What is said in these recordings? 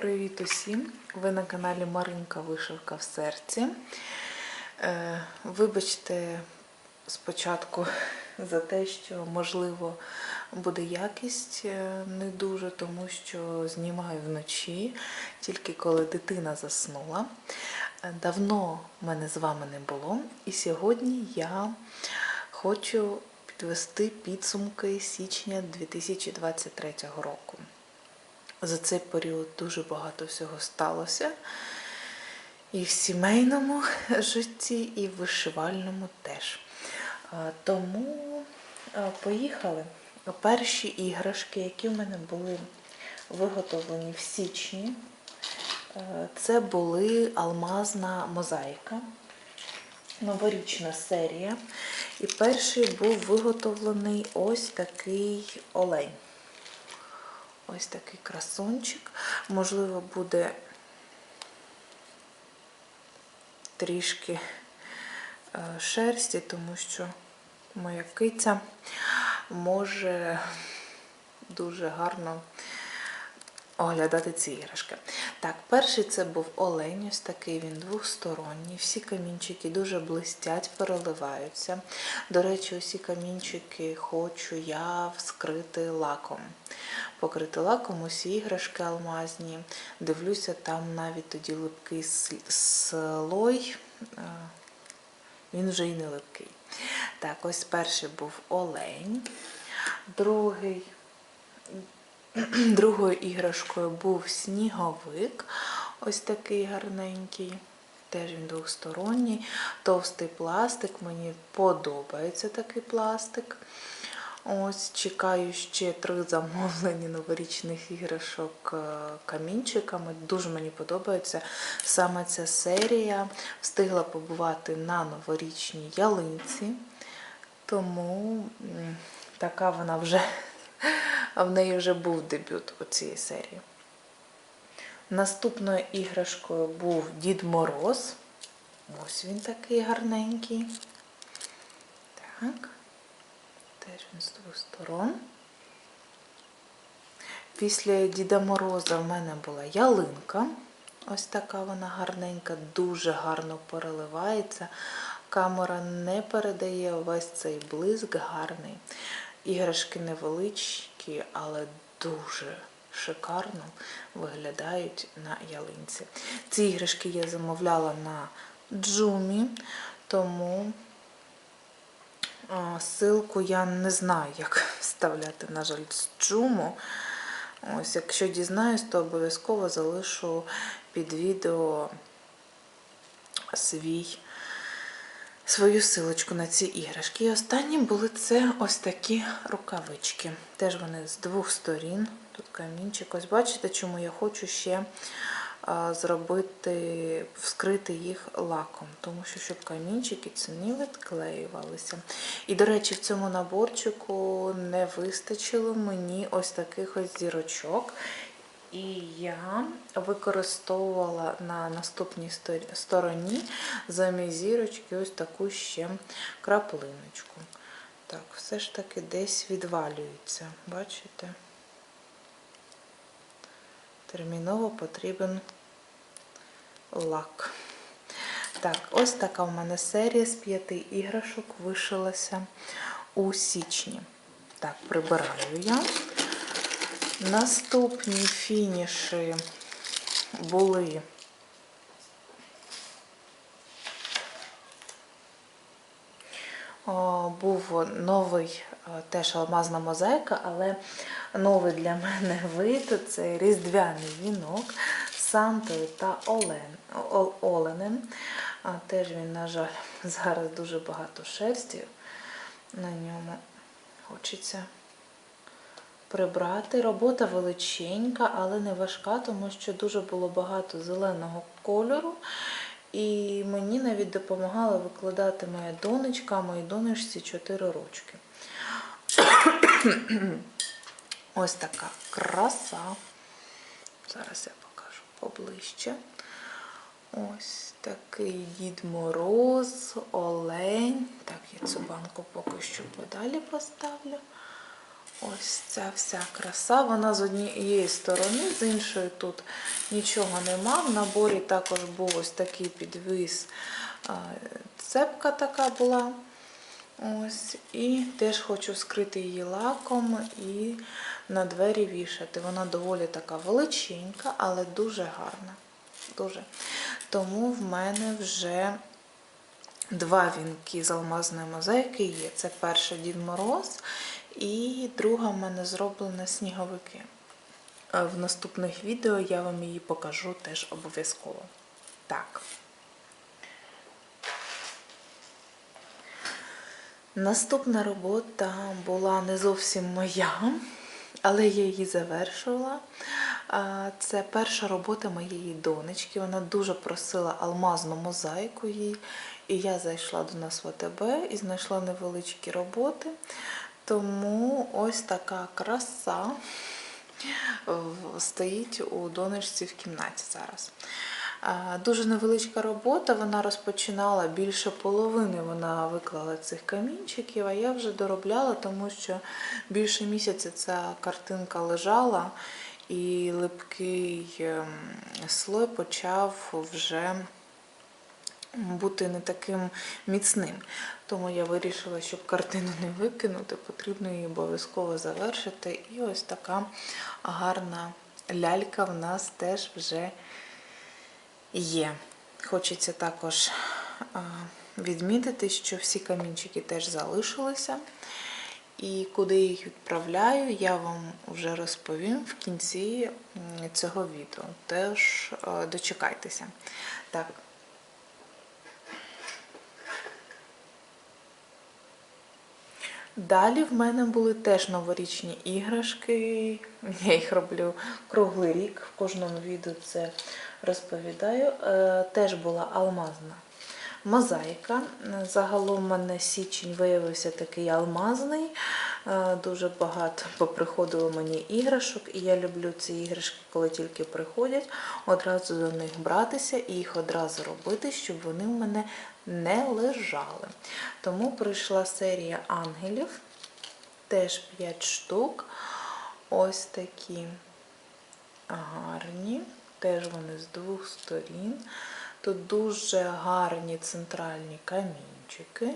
Привіт усім! Ви на каналі Маринка Вишивка в серці. Е, Вибачте спочатку за те, що можливо буде якість е, не дуже, тому що знімаю вночі, тільки коли дитина заснула. Е, Давно мене з вами не було, і сьогодні я хочу підвести підсумки січня 2023 року. За цей період дуже багато всього сталося. І в сімейному житті, і в вишивальному теж. Тому поїхали. Перші іграшки, які в мене були виготовлені в січні, це були алмазна мозаїка, новорічна серія. І перший був виготовлений ось такий олень. Ось такий красунчик. Можливо, буде трішки е, шерсті, тому що моя киця може дуже гарно оглядати ці іграшки. Так, перший це був олень, ось такий він двосторонній. Всі камінчики дуже блистять, переливаються. До речі, усі камінчики хочу я вскрити лаком. Покрити лаком усі іграшки алмазні. Дивлюся, там навіть тоді липкий сл- слой. е, Він вже і не липкий. Так, ось перший був олень. Другий Другою іграшкою був сніговик, ось такий гарненький. Теж він двосторонній, товстий пластик. Мені подобається такий пластик. Ось чекаю ще три замовлення новорічних іграшок е, камінчиками. Дуже мені подобається саме ця серія. Встигла побувати на новорічній ялинці, тому така вона вже а в неї вже був дебют у цієї серії. Наступною іграшкою був Дід Мороз. Ось він такий гарненький. Так. Теж він з двох сторон. Після Діда Мороза в мене була ялинка. Ось така вона гарненька, дуже гарно переливається. Камера не передає весь цей блиск гарний. Іграшки невеличкі, але дуже шикарно виглядають на ялинці. Ці іграшки я замовляла на джумі, тому ссылку я не знаю, як вставляти, на жаль, з джуму. Ось, якщо дізнаюсь, то обов'язково залишу під відео свій свою силочку на ці іграшки. І останні були це ось такі рукавички. Теж вони з двох сторін. Тут камінчик. Ось бачите, чому я хочу ще зробити, вскрити їх лаком, тому що щоб камінчики ці не відклеювалися. І, до речі, в цьому наборчику не вистачило мені ось таких ось зірочок. І я використовувала на наступній стороні замість зірочки ось таку ще краплиночку. Так, все ж таки десь відвалюється, бачите? Терміново потрібен лак. Так, ось така в мене серія з п'яти іграшок вишилася у січні. Так, прибираю я. Наступні фініші були був новий е, теж алмазна мозаїка, але новий для мене вид це різдвяний вінок з Сантою та Олен, О- Оленем. Теж він, на жаль, зараз дуже багато шерсті на ньому. Хочеться прибрати. Робота величенька, але не важка, тому що дуже було багато зеленого кольору. І мені навіть допомагала викладати моя донечка, а моїй донечці 4 рочки. Ось така краса. Зараз я покажу поближче. Ось такий Дід Мороз, Олень. Так, я цю банку поки що подалі поставлю. Ось ця вся краса. Вона з однієї сторони, з іншої тут нічого нема. В наборі також був ось такий підвіз. Цепка така була. Ось, і теж хочу скрити її лаком і на двері вішати. Вона доволі така величенька, але дуже гарна. Дуже. Тому в мене вже два вінки з алмазної мозаїки є. Це перша Дід Мороз, і друга в мене зроблена сніговики. В наступних відео я вам її покажу теж обов'язково. Так. Наступна робота була не зовсім моя, але я її завершувала. Це перша робота моєї донечки. Вона дуже просила алмазну мозаїку їй. І я зайшла до нас в АТБ і знайшла невеличкі роботи. Тому ось така краса стоїть у донечці в кімнаті зараз. Дуже невеличка робота, вона розпочинала більше половини, вона виклала цих камінчиків, а я вже доробляла, тому що більше місяця ця картинка лежала, і липкий ем, слой почав вже бути не таким міцним. Тому я вирішила, щоб картину не викинути, потрібно її обов'язково завершити. І ось така гарна лялька в нас теж вже є. Хочеться також відмітити, що всі камінчики теж залишилися. І куди їх відправляю, я вам вже розповім в кінці цього відео. Теж дочекайтеся. Так. Далі в мене були теж новорічні іграшки. Я їх роблю круглий рік, в кожному відео це розповідаю. Е, Теж була алмазна мозаїка. Загалом в мене січень виявився такий алмазний. Е, Дуже багато поприходило мені іграшок, і я люблю ці іграшки, коли тільки приходять, одразу до них братися і їх одразу робити, щоб вони в мене не лежали. Тому прийшла серія ангелів, теж 5 штук. Ось такі гарні. Теж вони з двох сторін. Тут дуже гарні центральні камінчики.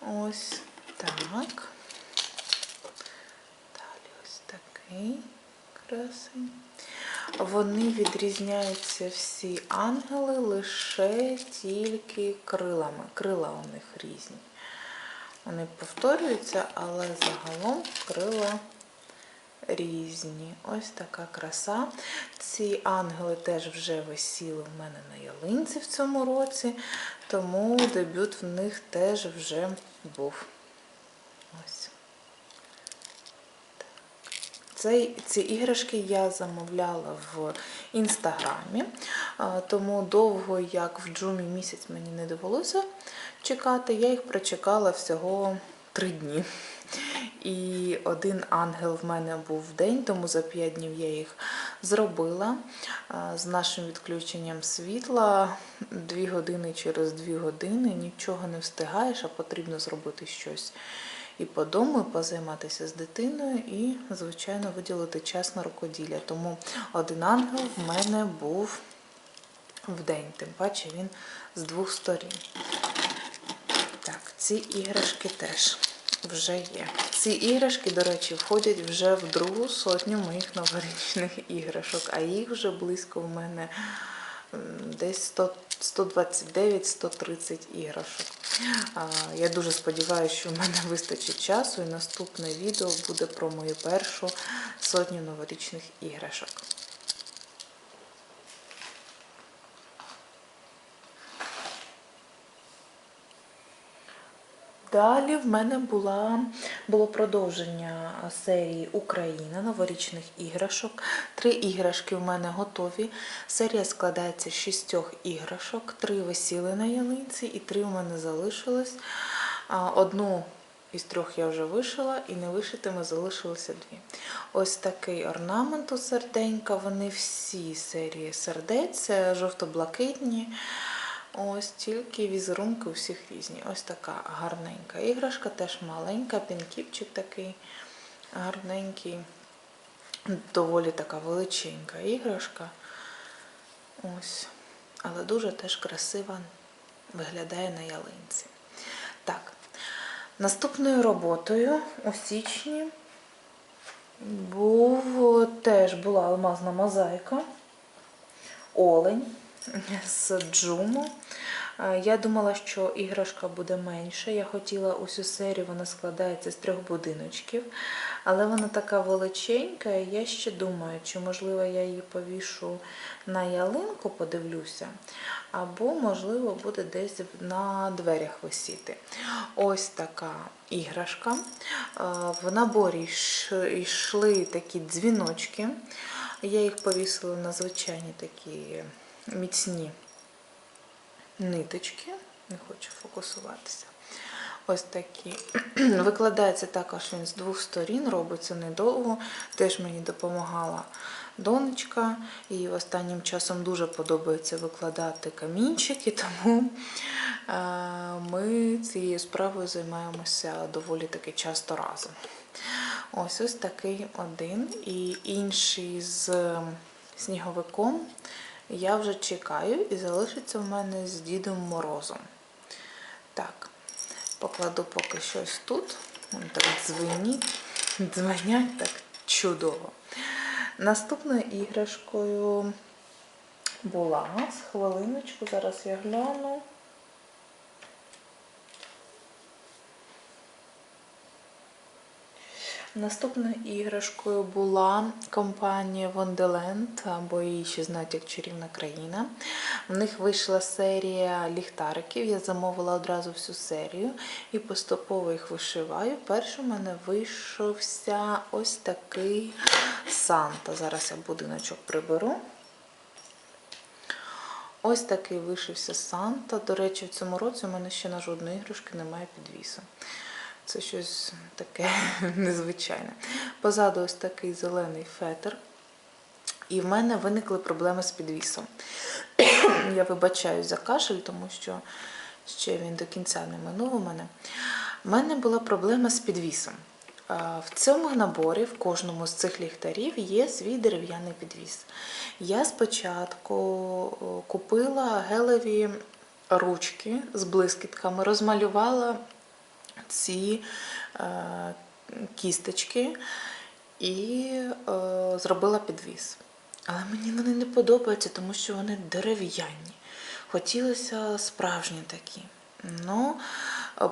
Ось так. Далі ось такий красень. Вони відрізняються всі ангели лише тільки крилами. Крила у них різні. Вони повторюються, але загалом крила різні. Ось така краса. Ці ангели теж вже висіли в мене на ялинці в цьому році, тому дебют в них теж вже був. Ось. Цей, ці іграшки я замовляла в інстаграмі, тому довго, як в джумі місяць мені не довелося чекати, я їх прочекала всього три дні. І один ангел в мене був в день, тому за 5 днів я їх зробила з нашим відключенням світла. Дві години через дві години нічого не встигаєш, а потрібно зробити щось і по дому, і позайматися з дитиною, і, звичайно, виділити час на рукоділля. Тому один ангел в мене був в день, тим паче він з двох сторін. Так, ці іграшки теж вже є. Ці іграшки, до речі, входять вже в другу сотню моїх новорічних іграшок, а їх вже близько в мене десь 100 129-130 іграшок. Я дуже сподіваюся, що в мене вистачить часу, і наступне відео буде про мою першу сотню новорічних іграшок. Далі в мене була, було продовження серії Україна новорічних іграшок. Три іграшки в мене готові. Серія складається з шістьох іграшок. Три висіли на ялинці і три в мене залишилось. Одну із трьох я вже вишила, і не вишитими залишилося дві. Ось такий орнамент у серденька. Вони всі серії сердець, жовто-блакитні. Ось тільки візерунки у всіх різні. Ось така гарненька іграшка, теж маленька, пінкіпчик такий гарненький, доволі така величенька іграшка. Ось. Але дуже теж красиво виглядає на ялинці. Так, наступною роботою у січні був теж була алмазна мозаїка. Олень з джуму. Е, Я думала, що іграшка буде менша. Я хотіла усю серію, вона складається з трьох будиночків, але вона така величенька, і я ще думаю, чи можливо я її повішу на ялинку, подивлюся, або, можливо, буде десь на дверях висіти. Ось така іграшка. Е, В наборі йшли такі дзвіночки. Я їх повісила на звичайні такі міцні ниточки. Не хочу фокусуватися. Ось такі. Викладається також він з двох сторін, робиться недовго. Теж мені допомагала донечка. І останнім часом дуже подобається викладати камінчики, тому е, ми цією справою займаємося доволі таки часто разом. Ось ось такий один. І інший з сніговиком я вже чекаю і залишиться в мене з Дідом Морозом. Так, покладу поки щось тут. Вон так дзвеніть, дзвенять так чудово. Наступною іграшкою була з хвилиночку, зараз я гляну. Наступною іграшкою була компанія Wonderland, або її ще знають як чарівна країна. В них вийшла серія ліхтариків. Я замовила одразу всю серію і поступово їх вишиваю. Перший у мене вийшовся ось такий Санта. Зараз я будиночок приберу. Ось такий вишився Санта. До речі, в цьому році у мене ще на жодної іграшки немає підвісу. Це щось таке незвичайне. Позаду ось такий зелений фетр. І в мене виникли проблеми з підвісом. Я вибачаюсь за кашель, тому що ще він до кінця не минув у мене. У мене була проблема з підвісом. В цьому наборі, в кожному з цих ліхтарів, є свій дерев'яний підвіс. Я спочатку купила гелеві ручки з блискітками, розмалювала ці е, кісточки і е, зробила підвіс. Але мені вони не подобаються, тому що вони дерев'яні. Хотілося справжні такі. Ну,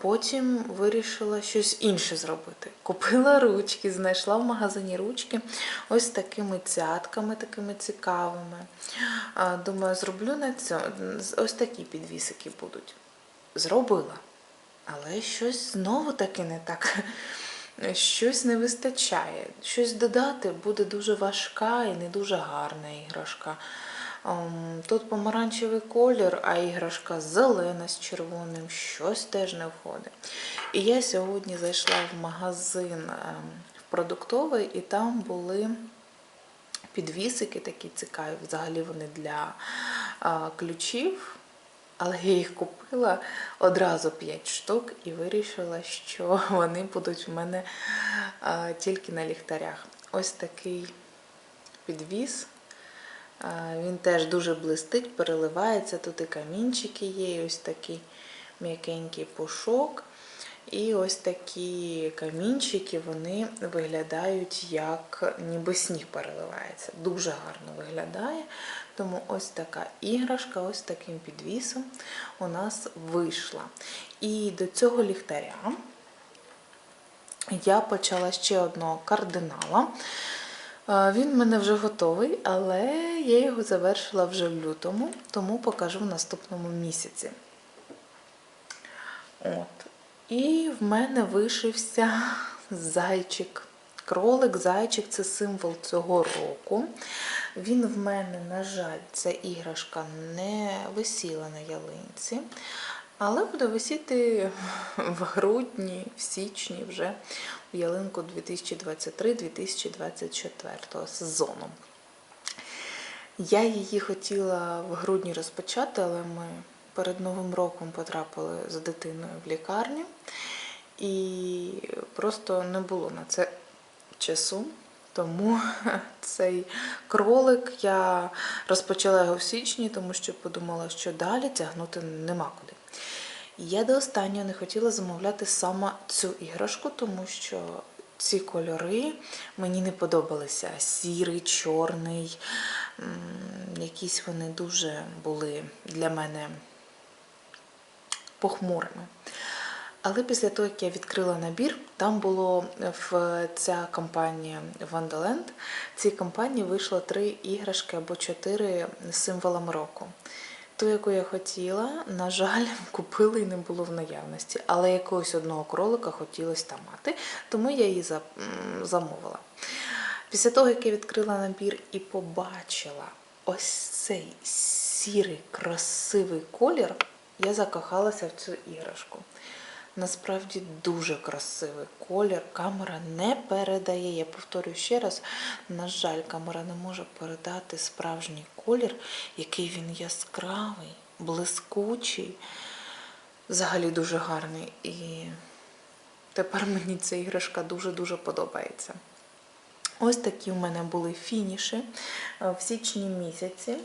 потім вирішила щось інше зробити. Купила ручки, знайшла в магазині ручки ось такими цятками, такими цікавими. Думаю, зроблю на цьому. Ось такі підвісики будуть. Зробила. Але щось знову таки не так. Щось не вистачає. Щось додати буде дуже важка і не дуже гарна іграшка. Ем, Тут помаранчевий колір, а іграшка зелена з червоним, щось теж не входить. І я сьогодні зайшла в магазин ем, в продуктовий, і там були підвісики такі цікаві. Взагалі вони для ключів. Але я їх купила одразу 5 штук і вирішила, що вони будуть в мене а, тільки на ліхтарях. Ось такий підвіс. А, він теж дуже блистить, переливається. Тут і камінчики є, і ось такий м'якенький пушок. І ось такі камінчики вони виглядають, як ніби сніг переливається. Дуже гарно виглядає. Тому ось така іграшка, ось таким підвісом у нас вийшла. І до цього ліхтаря я почала ще одного кардинала. Е, Він в мене вже готовий, але я його завершила вже в лютому, тому покажу в наступному місяці. От. І в мене вишився зайчик. Кролик, зайчик це символ цього року. Він в мене, на жаль, ця іграшка не висіла на ялинці, але буде висіти в грудні, в січні вже в ялинку 2023-2024 сезону. Я її хотіла в грудні розпочати, але ми перед Новим роком потрапили з дитиною в лікарню, і просто не було на це часу. Тому цей кролик я розпочала його в січні, тому що подумала, що далі тягнути нема куди. Я до останнього не хотіла замовляти саме цю іграшку, тому що ці кольори мені не подобалися. Сірий, чорний, якісь вони дуже були для мене похмурими. Але після того, як я відкрила набір, там було в ця компанія Wonderland. В цій компанії вийшло три іграшки або чотири з символами року. Ту, яку я хотіла, на жаль, купили і не було в наявності. Але якогось одного кролика хотілося там мати, тому я її замовила. Після того, як я відкрила набір і побачила ось цей сірий красивий колір, я закохалася в цю іграшку. Насправді дуже красивий колір. Камера не передає. Я повторюю ще раз, на жаль, камера не може передати справжній колір, який він яскравий, блискучий, взагалі дуже гарний. І тепер мені ця іграшка дуже-дуже подобається. Ось такі в мене були фініші е, в січні місяці.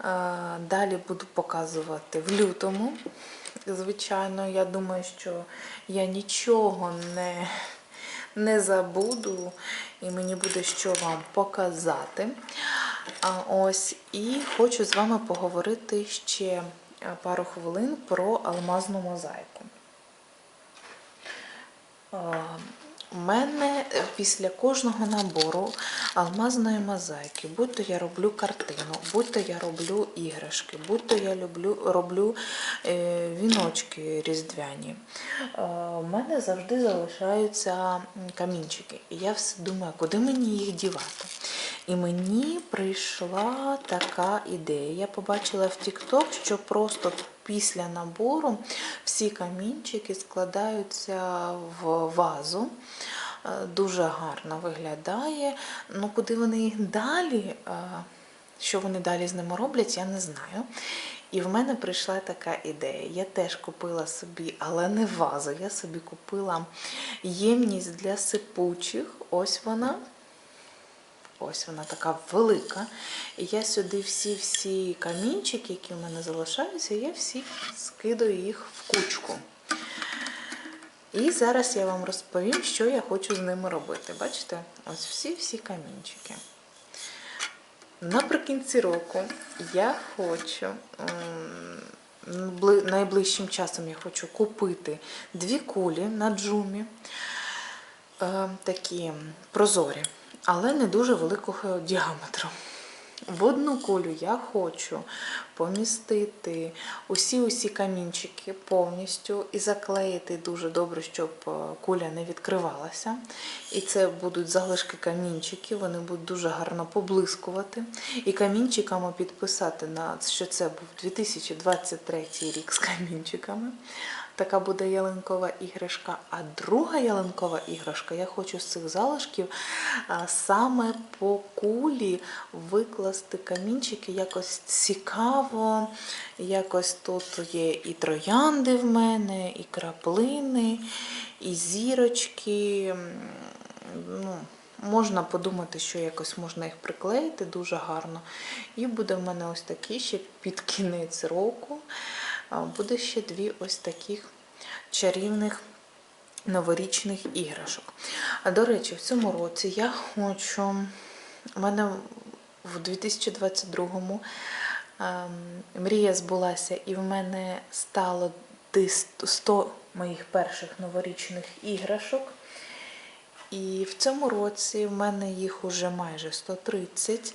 Е, Далі буду показувати в лютому. Звичайно, я думаю, що я нічого не, не забуду, і мені буде що вам показати. Ось і хочу з вами поговорити ще е, пару хвилин про алмазну мозаїку. Е, У мене е, після кожного набору алмазної мозаїки, будь-то я роблю картину, будь-то я роблю іграшки, будь-то я люблю, роблю е, віночки різдвяні, е, у мене завжди залишаються камінчики. І я все думаю, куди мені їх дівати. І мені прийшла така ідея. Я побачила в TikTok, що просто після набору всі камінчики складаються в вазу. Е, Дуже гарно виглядає. Ну, куди вони далі, е, що вони далі з ними роблять, я не знаю. І в мене прийшла така ідея. Я теж купила собі, але не вазу. Я собі купила ємність для сипучих. Ось вона. Ось вона така велика. І я сюди всі-всі камінчики, які в мене залишаються, я всі скидаю їх в кучку. І зараз я вам розповім, що я хочу з ними робити. Бачите? Ось всі-всі камінчики. Наприкінці року я хочу найближчим часом я хочу купити дві кулі на джумі, е, такі прозорі, але не дуже великого діаметру. В одну кулю я хочу помістити усі-усі камінчики повністю і заклеїти дуже добре, щоб е, куля не відкривалася. І це будуть залишки камінчиків, вони будуть дуже гарно поблискувати. І камінчиками підписати, на, що це був 2023 рік з камінчиками. Така буде ялинкова іграшка. А друга ялинкова іграшка, я хочу з цих залишків саме по кулі викласти камінчики якось цікаво. Якось тут є і троянди в мене, і краплини, і зірочки. Ну, Можна подумати, що якось можна їх приклеїти дуже гарно. І буде в мене ось такі ще під кінець року. Буде ще дві ось таких чарівних новорічних іграшок. До речі, в цьому році я хочу. У мене в 2022-му ем, мрія збулася, і в мене стало десь 100 моїх перших новорічних іграшок. І в цьому році в мене їх уже майже 130.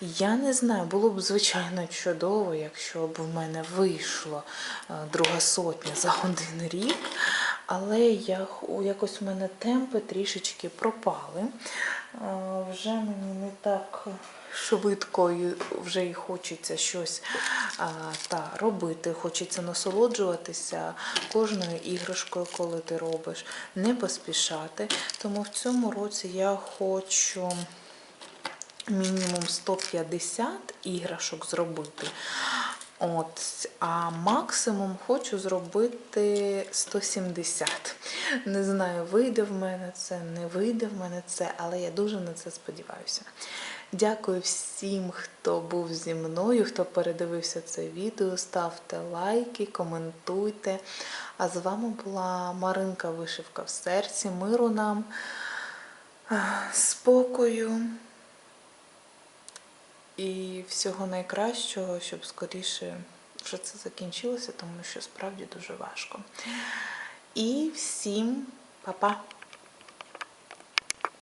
Я не знаю, було б звичайно чудово, якщо б в мене вийшло е, друга сотня за один рік. Але я, якось в мене темпи трішечки пропали. Е, Вже мені не так швидко і вже і хочеться щось а, та, робити, хочеться насолоджуватися кожною іграшкою, коли ти робиш, не поспішати. Тому в цьому році я хочу мінімум 150 іграшок зробити. От, а максимум хочу зробити 170. Не знаю, вийде в мене це, не вийде в мене це, але я дуже на це сподіваюся. Дякую всім, хто був зі мною, хто передивився це відео. Ставте лайки, коментуйте. А з вами була Маринка Вишивка в серці. Миру нам, спокою і всього найкращого, щоб скоріше вже це закінчилося, тому що справді дуже важко. І всім па-па!